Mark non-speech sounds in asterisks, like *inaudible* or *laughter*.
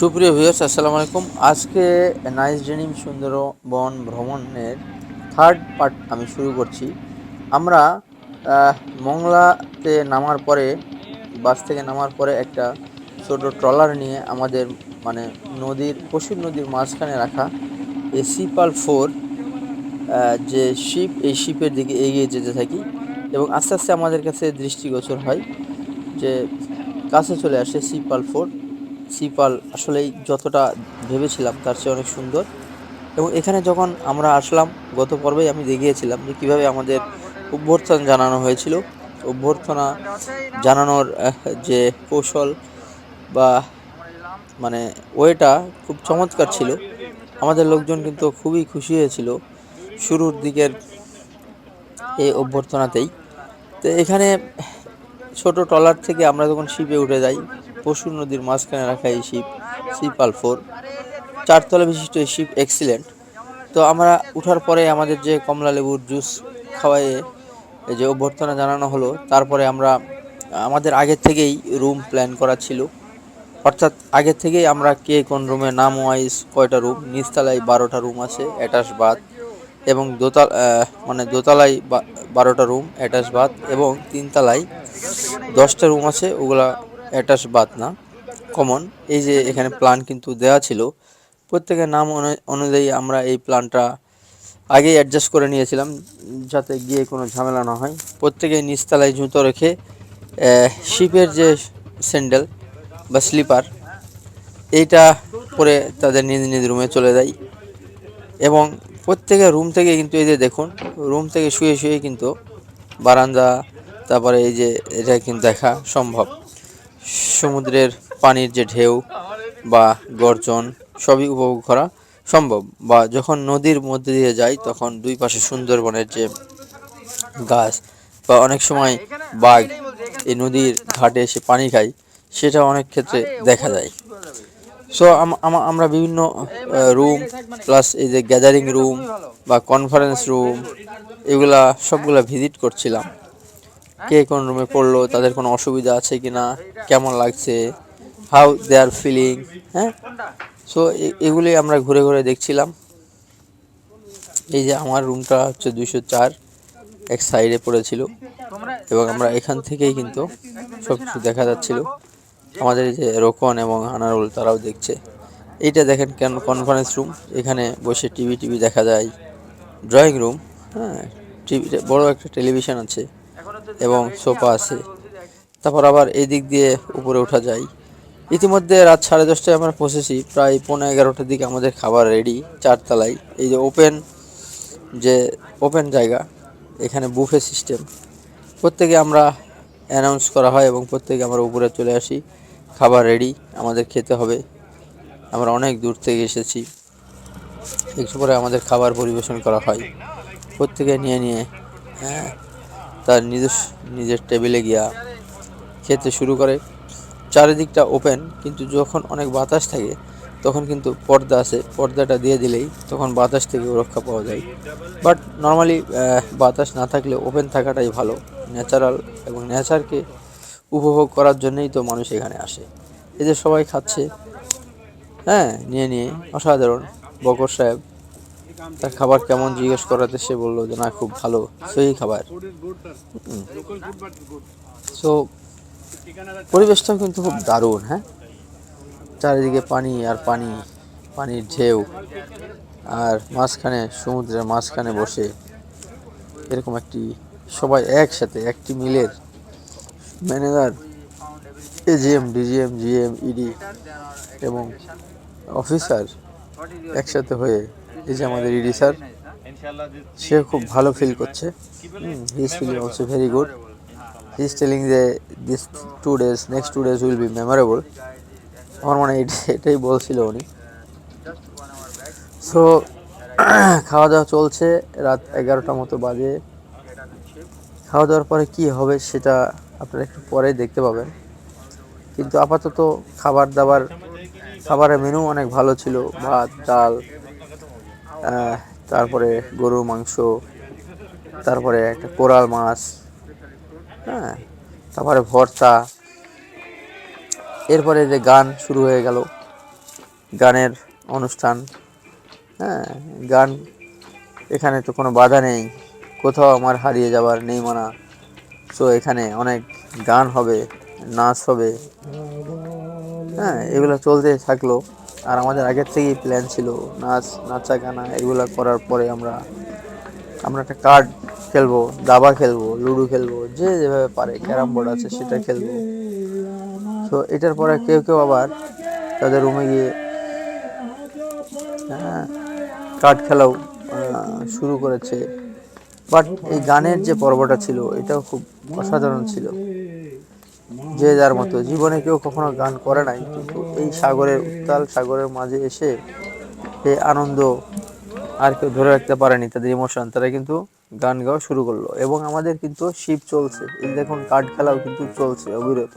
সুপ্রিয় ভিউয়ার্স আসসালামু আলাইকুম। আজকে নাইস ডেনিম সুন্দরবন ভ্রমণের থার্ড পার্ট আমি শুরু করছি। আমরা মংলাতে নামার পরে, বাস থেকে নামার পরে একটা ছোট ট্রলার নিয়ে আমাদের মানে নদীর পশুর নদীর মাঝখানে রাখা এই সিপাল ফোর যে শিপ এই শিপের দিকে এগিয়ে যেতে থাকি এবং আস্তে আস্তে আমাদের কাছে দৃষ্টিগোচর হয় যে কাছে চলে আসে সিপাল ফোর সিপাল আসলেই যতটা ভেবেছিলাম তার চেয়ে অনেক সুন্দর। এবং এখানে যখন আমরা আসলাম, গত পর্বেই আমি দেখিয়েছিলাম যে কীভাবে আমাদের অভ্যর্থনা জানানো হয়েছিল। অভ্যর্থনা জানানোর যে কৌশল বা মানে ওয়েটা খুব চমৎকার ছিল। আমাদের লোকজন কিন্তু খুবই খুশি হয়েছিল শুরুর দিকের এই অভ্যর্থনাতেই। তো এখানে ছোট ট্রলার থেকে আমরা যখন শিপে উঠে যাই পশুর নদীর মাঝখানে রাখা এই শিপ শিপ আল ফোর। চারতলা বিশিষ্ট এই শিপ এক্সিলেন্ট তো আমরা উঠার পরে আমাদের যে কমলা লেবুর জুস খাওয়াইয়ে এই যে অভ্যর্থনা জানানো হলো, তারপরে আমরা আমাদের আগের থেকেই রুম প্ল্যান করা ছিল। অর্থাৎ আগে থেকেই আমরা কে কোন রুমে নাম ওয়াইজ কয়টা রুম নিচতলায় বারোটা রুম আছে অ্যাটাচ বাথ এবং দোতলা মানে দোতলায় বারোটা রুম অ্যাটাচ বাথ এবং তিনতলায় দশটা রুম আছে, ওগুলা অ্যাটাচ বাদ না। কমন। এই যে এখানে প্ল্যান কিন্তু দেওয়া ছিল, প্রত্যেকের নাম অনু- অনুযায়ী আমরা এই প্ল্যানটা আগেই অ্যাডজাস্ট করে নিয়েছিলাম, যাতে গিয়ে কোনো ঝামেলা না হয়। প্রত্যেকে নিচতলায় জুতো রেখে শিপের যে স্যান্ডেল বা স্লিপার এইটা পরে তাদের নিজ নিজ রুমে চলে যায়। এবং প্রত্যেকের রুম থেকে কিন্তু এই যে দেখুন রুম থেকে শুয়ে শুয়ে কিন্তু বারান্দা, তারপরে এই যে এটা কিন্তু দেখা সম্ভব। সমুদ্রের পানির যে ঢেউ বা গর্জন, সবই উপভোগ করা সম্ভব। বা যখন নদীর মধ্যে দিয়ে যাই, তখন দুই পাশে সুন্দরবনের যে গাছ বা অনেক সময় বাঘ এই নদীর ঘাটে এসে পানি খায়, সেটা অনেক ক্ষেত্রে দেখা যায়। সো আমরা বিভিন্ন রুম প্লাস এই যে গ্যাদারিং রুম বা কনফারেন্স রুম এগুলা সবগুলা ভিজিট করছিলাম। কে কোন রুমে পড়ল, তাদের কোনো অসুবিধা আছে কি না কেমন লাগছে হাউ দে আর ফিলিং হ্যাঁ? সো এগুলি আমরা ঘুরে ঘুরে দেখছিলাম। এই যে আমার রুমটা হচ্ছে দুইশো চার, এক সাইডে পড়েছিল এবং আমরা এখান থেকেই কিন্তু সব কিছু দেখা যাচ্ছিল। আমাদের যে রোকন এবং আনারুল তারাও দেখছে। এইটা দেখেন কেন কনফারেন্স রুম এখানে বসে টিভি টিভি দেখা যায়। ড্রয়িং রুম হ্যাঁ টিভি বড় একটা টেলিভিশন আছে। এবং সোফা আছে। তারপর আবার এই দিক দিয়ে উপরে ওঠা যায়। ইতিমধ্যে রাত সাড়ে দশটায় আমরা পৌঁছেছি প্রায় পনেরো এগারোটার দিকে আমাদের খাবার রেডি চারতলায়। এই যে ওপেন যে ওপেন জায়গা এখানে বুফে সিস্টেম প্রত্যেকে আমরা অ্যানাউন্স করা হয় এবং প্রত্যেকে আমরা উপরে চলে আসি। খাবার রেডি আমাদের খেতে হবে। আমরা অনেক দূর থেকে এসেছি। একটু পরে আমাদের খাবার পরিবেশন করা হয়। প্রত্যেকে নিয়ে নিয়ে হ্যাঁ তার নিজস্ব, নিজের টেবিলে গিয়া খেতে শুরু করে। চারিদিকটা ওপেন কিন্তু যখন অনেক বাতাস থাকে, তখন কিন্তু পর্দা আছে। পর্দাটা দিয়ে দিলেই তখন বাতাস থেকে রক্ষা পাওয়া যায়। বাট নর্মালি বাতাস না থাকলে ওপেন থাকাটাই ভালো। ন্যাচারাল এবং নেচারকে উপভোগ করার জন্যই তো মানুষ এখানে আসে। এদের সবাই খাচ্ছে। হ্যাঁ নিয়ে নিয়ে। অসাধারণ। বকর সাহেব। তার খাবার কেমন জিজ্ঞেস করাতে সে বলল যে, না, খুব ভালো, সেই খাবার। সো পরিবেশটাও কিন্তু খুব দারুণ হ্যাঁ? চারিদিকে পানি আর পানি, পানির ঢেউ আর মাঝখানে সমুদ্রের মাঝখানে বসে এরকম একটি, সবাই একসাথে, একটি মিলের manager AGM DGM GM ED এবং অফিসার একসাথে হয়ে এই যে আমাদের ইডি স্যার, সে খুব ভালো ফিল করছে। He is feeling also very good he is telling যে this two days next two days will be memorable আমার মনে হয় এটা- এটাই বলছিল উনি। সো *clears throat* খাওয়া দাওয়া চলছে, রাত এগারোটা মতো বাজে। খাওয়া দাওয়ার পরে কি হবে সেটা আপনারা একটু পরে দেখতে পাবেন। কিন্তু আপাতত খাবার দাবার খাবারের মেনু অনেক ভালো ছিল, ভাত, ডাল তারপরে গরুর মাংস, তারপরে একটা কোরাল মাছ হ্যাঁ তারপরে ভর্তা, এরপরে যে গান শুরু হয়ে গেল, গানের অনুষ্ঠান হ্যাঁ গান এখানে তো কোনো বাধা নেই, কোথাও আমার হারিয়ে যাওয়ার নেই মানা সো এখানে অনেক গান হবে, নাচ হবে হ্যাঁ এগুলো চলতে থাকল। আর আমাদের আগের থেকেই প্ল্যান ছিল, নাচ নাচা গানা এগুলো করার পরে আমরা আমরা একটা কার্ড খেলব, দাবা খেলব, লুডো খেলব, যে যেভাবে পারে, ক্যারাম বোর্ড আছে সেটা খেলব। তো এটার পরে কেউ কেউ আবার তাদের রুমে গিয়ে হ্যাঁ কার্ড খেলাও শুরু করেছে। বাট এই গানের যে পর্বটা ছিল, এটাও খুব অসাধারণ ছিল। যে যার মতো। জীবনে কেউ কখনো গান করে নাই, কিন্তু এই সাগরের উত্তাল সাগরের মাঝে এসে এই আনন্দ আর কেউ ধরে রাখতে পারেনি তাদের ইমোশন তারা কিন্তু গান গাওয়া শুরু করল। এবং আমাদের কিন্তু শিব চলছে। এই দেখুন কাঠ খেলাও কিন্তু চলছে অবিরত।